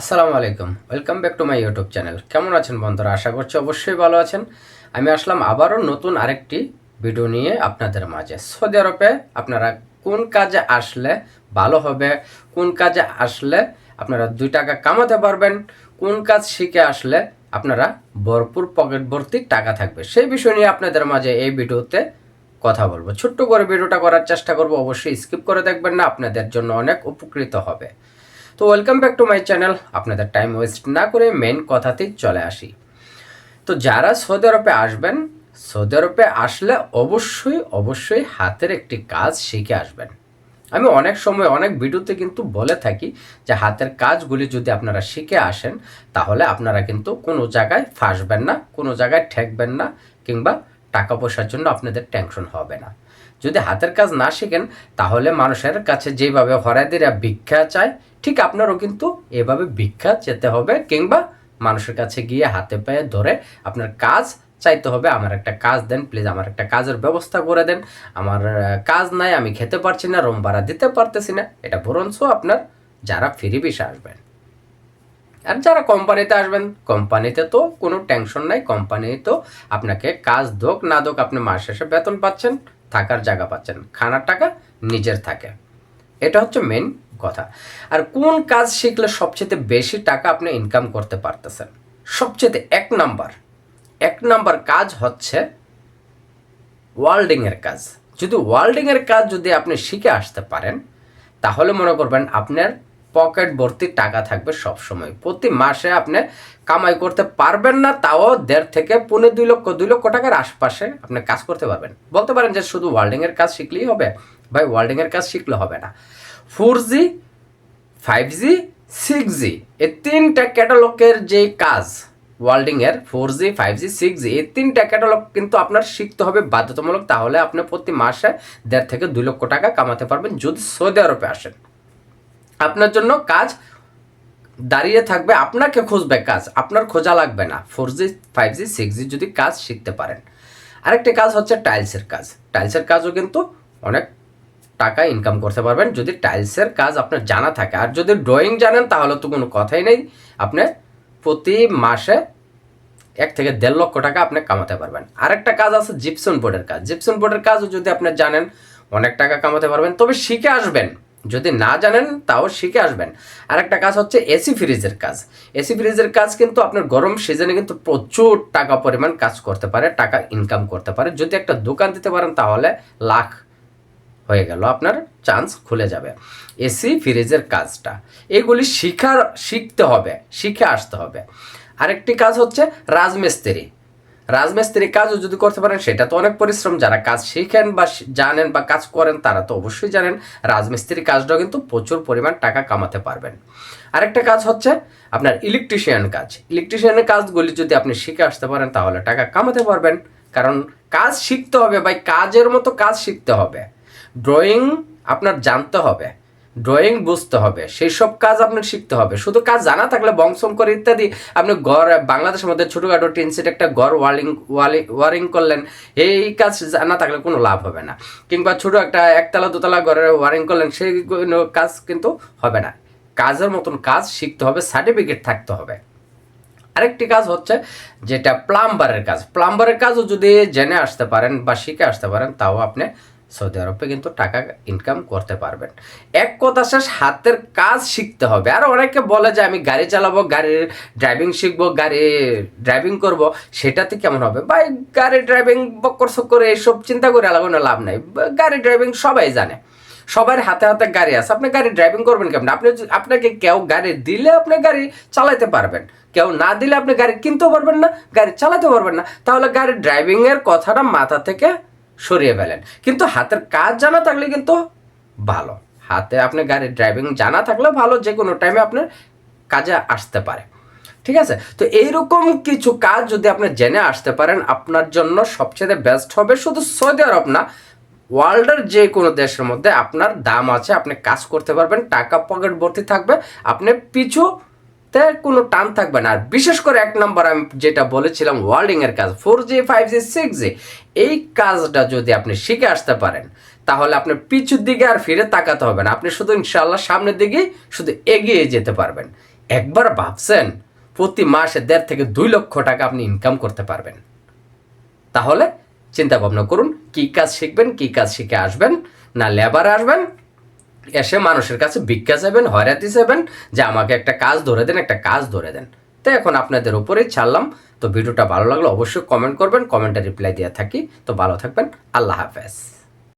আসসালামু আলাইকুম। Welcome back to my YouTube channel কেমন আছেন বন্ধুরা? আশা করছি অবশ্যই ভালো আছেন। আমি আসলাম আবারও নতুন আরেকটি ভিডিও নিয়ে আপনাদের মাঝে। সৌদি আরবে আপনারা কোন কাজে আসলে ভালো হবে? কোন কাজে আসলে আপনারা দুই টাকা কামাতে পারবেন? কোন কাজ শিখে আসলে আপনারা ভরপুর পকেট ভর্তি টাকা থাকবে? সেই বিষয় নিয়ে আপনাদের মাঝে এই ভিডিওতে কথা বলব। ছোট্ট করে ভিডিওটা করার চেষ্টা করব। অবশ্যই স্কিপ করে দেখবেন না। আপনাদের জন্য অনেক উপকৃত হবে। তো welcome back to my channel আপনাদের টাইম ওয়েস্ট না করে মেন কথাতেই চলে আসি। তো যারা সৌদি আরবে আসবেন, সৌদি আরবে আসলে অবশ্যই অবশ্যই হাতের একটি কাজ শিখে আসবেন। আমি অনেক সময় অনেক ভিডিওতে কিন্তু বলে থাকি যে হাতের কাজগুলি যদি আপনারা শিখে আসেন, তাহলে আপনারা কিন্তু কোনো জায়গায় ফাঁসবেন না, কোনো জায়গায় ঠেকবেন না, কিংবা টাকা পয়সার জন্য আপনাদের টেনশন হবে না। যদি হাতের কাজ না শিখেন, তাহলে মানুষের কাছে যেভাবে হরাদিরা ভিক্ষা চায়, ঠিক আপনারও কিন্তু এভাবে ভিক্ষা যেতে হবে কিংবা মানুষের কাছে গিয়ে হাতে পায়ে ধরে আপনার কাজ চাইতে হবে, আমার একটা কাজ দেন, প্লিজ আমার একটা কাজের ব্যবস্থা করে দেন। আমার কাজ নাই, আমি খেতে পারছি না, রুম ভাড়া দিতে পারতেছি না। এটা বরঞ্চ আপনার যারা ফ্রি বিষে আসবেন। আর যারা কোম্পানিতে আসবেন, কোম্পানিতে তো কোনো টেনশন নাই কোম্পানি তো আপনাকে কাজ দোক না দোক আপনি মাস শেষে বেতন পাচ্ছেন। থাকার জায়গা পাচ্ছেন। খানার টাকা নিজের থাকে। এটা হচ্ছে মেন কথা। আর কোন কাজ শিখলে সবচেয়ে বেশি টাকা আপনি ইনকাম করতে পারতেছেন? সবচেয়ে এক নাম্বার। এক নাম্বার কাজ হচ্ছে ওয়ার্ল্ডিংয়ের কাজ। যদি ওয়ার্ল্ডিংয়ের কাজ যদি আপনি শিখে আসতে পারেন, তাহলে মনে করবেন আপনার পকেট ভর্তি টাকা থাকবে সব সময় প্রতি মাসে আপনি কামাই করতে পারবেন না, তাও দেড় থেকে পনেরো দুই লক্ষ দুই লক্ষ টাকার আশপাশে আপনি কাজ করতে পারবেন। বলতে পারেন যে শুধু ওয়ার্ল্ডিংয়ের কাজ শিখলেই হবে? ভাই ওয়ার্ল্ডিংয়ের কাজ শিখলে হবে না। Four G five G six G এই তিনটা ক্যাটালগের যে কাজ ওয়ার্ল্ডিংয়ের four G five G six G এই তিনটা ক্যাটালগ কিন্তু আপনার শিখতে হবে বাধ্যতামূলক। তাহলে আপনি প্রতি মাসে দেড় থেকে দুই লক্ষ টাকা কামাতে পারবেন যদি সৌদি আরবে আসেন। আপনার জন্য কাজ দাঁড়িয়ে থাকবে, আপনাকে খুঁজবে কাজ, আপনার খোঁজা লাগবে না। Four G, five G, six G যদি কাজ শিখতে পারেন। আরেকটি কাজ হচ্ছে টাইলসের কাজ। টাইলসের কাজও কিন্তু অনেক টাকা ইনকাম করতে পারবেন। যদি টাইলসের কাজ আপনার জানা থাকে, আর যদি ড্রয়িং জানেন, তাহলে তো কোনো কথাই নেই। আপনি প্রতি মাসে এক থেকে দেড় লক্ষ টাকা আপনি কামাতে পারবেন। আরেকটা কাজ আছে জিপসন বোর্ডের কাজ। জিপসন বোর্ডের কাজও যদি আপনি জানেন, অনেক টাকা কামাতে পারবেন। তবে শিখে আসবেন। যদি না জানেন, তাও শিখে আসবেন। আরেকটা কাজ হচ্ছে এসি ফ্রিজের কাজ। এসি ফ্রিজের কাজ কিন্তু আপনার গরম সিজনে কিন্তু প্রচুর টাকা পরিমাণ কাজ করতে পারে, টাকা ইনকাম করতে পারে। যদি একটা দোকান দিতে পারেন, তাহলে লাখ হয়ে গেল, আপনার চান্স খুলে যাবে। এসি ফ্রিজের কাজটা। এগুলি শিখার, শিখতে হবে, শিখে আসতে হবে। আরেকটি কাজ হচ্ছে রাজমিস্ত্রি। রাজমিস্ত্রি কাজও যদি করতে পারেন, সেটা তো অনেক পরিশ্রম। যারা কাজ শিখেন বা জানেন বা কাজ করেন, তারা তো অবশ্যই জানেন, রাজমিস্ত্রির কাজটাও কিন্তু প্রচুর পরিমাণ টাকা কামাতে পারবেন। আরেকটা কাজ হচ্ছে আপনার ইলেকট্রিশিয়ান কাজ। ইলেকট্রিশিয়ানের কাজগুলি যদি আপনি শিখে আসতে পারেন, তাহলে টাকা কামাতে পারবেন। কারণ কাজ শিখতে হবে বা কাজের মতো কাজ শিখতে হবে। ড্রয়িং আপনার জানতে হবে। ড্রয়িং বুঝতে হবে সেই সব কাজ আপনার শিখতে হবে। শুধু কাজ জানা থাকলে বংশম করে ইত্যাদি, আপনি গড়, বাংলাদেশের মধ্যে ছোটোখাটো টিন সেট একটা গড় ওয়ারিং ওয়ারিং করলেন, এই কাজ জানা থাকলে কোনো লাভ হবে না। কিংবা ছোটো একটা একতলা, দোতলা ঘরের ওয়ারিং করলেন, সেই কাজ কিন্তু হবে না। কাজের মতন কাজ শিখতে হবে সার্টিফিকেট থাকতে হবে। আরেকটি কাজ হচ্ছে যেটা প্লাম্বারের কাজ। প্লাম্বারের কাজও যদি জেনে আসতে পারেন বা শিখে আসতে পারেন, তাও আপনি সৌদি আরবে কিন্তু টাকা ইনকাম করতে পারবেন। এক কথা শেষ, হাতের কাজ শিখতে হবে। আর অনেকে বলে যে, আমি গাড়ি চালাবো গাড়ির ড্রাইভিং শিখব, গাড়ি ড্রাইভিং করব। সেটাতে কেমন হবে? ভাই, গাড়ি ড্রাইভিং বক্কর করে এইসব চিন্তা করে লাগানো লাভ নাই। গাড়ি ড্রাইভিং সবাই জানে। সবার হাতে হাতে গাড়ি আছে। আপনি গাড়ি ড্রাইভিং করবেন কেমন? আপনি আপনাকে কেউ গাড়ি দিলে আপনি গাড়ি চালাতে পারবেন। কেউ না দিলে আপনি গাড়ি কিনতেও পারবেন না, গাড়ি চালাতে পারবেন না। তাহলে গাড়ি ড্রাইভিংয়ের কথাটা মাথা থেকে সরিয়ে ফেলেন। কিন্তু হাতের কাজ জানা থাকলে কিন্তু ভালো। হাতে আপনি গাড়ির ড্রাইভিং জানা থাকলে ভালো যে কোনো টাইমে আপনার কাজে আসতে পারে। ঠিক আছে? তো এইরকম কিছু কাজ যদি আপনি জেনে আসতে পারেন, আপনার জন্য সবচেয়ে বেস্ট হবে শুধু সৌদি আরব না, ওয়ার্ল্ডের যে কোনো দেশের মধ্যে আপনার দাম আছে, আপনি কাজ করতে পারবেন, টাকা পকেট ভর্তি থাকবে, আপনি পিছু তে কোনো টান থাকবে না। আর বিশেষ করে এক নম্বর আমি যেটা বলেছিলাম ওয়ার্ল্ডিং এর কাজ। Four G five G six G এই কাজটা যদি আপনি শিখে আসতে পারেন, তাহলে আপনি পিছুর দিকে আর ফিরে তাকাতে হবে না। আপনি শুধু ইনশাল্লাহ সামনের দিকেই শুধু এগিয়ে যেতে পারবেন। একবার ভাবছেন, প্রতি মাসে দেড় থেকে দুই লক্ষ টাকা আপনি ইনকাম করতে পারবেন। তাহলে চিন্তা ভাবনা করুন, কি কাজ শিখবেন, কি কাজ শিখে আসবেন, না লেবার আসবেন এসে মানুষের কাছে ভিক্ষা চাইবেন, হয়রাতি চাইবেন যে আমাকে একটা কাজ ধরে দেন, একটা কাজ ধরে দেন। তো এখন আপনাদের উপরেই ছাড়লাম। তো ভিডিওটা ভালো লাগলে অবশ্যই কমেন্ট করবেন কমেন্টে রিপ্লাই দিয়ে থাকি। তো ভালো থাকবেন, আল্লাহ হাফেজ।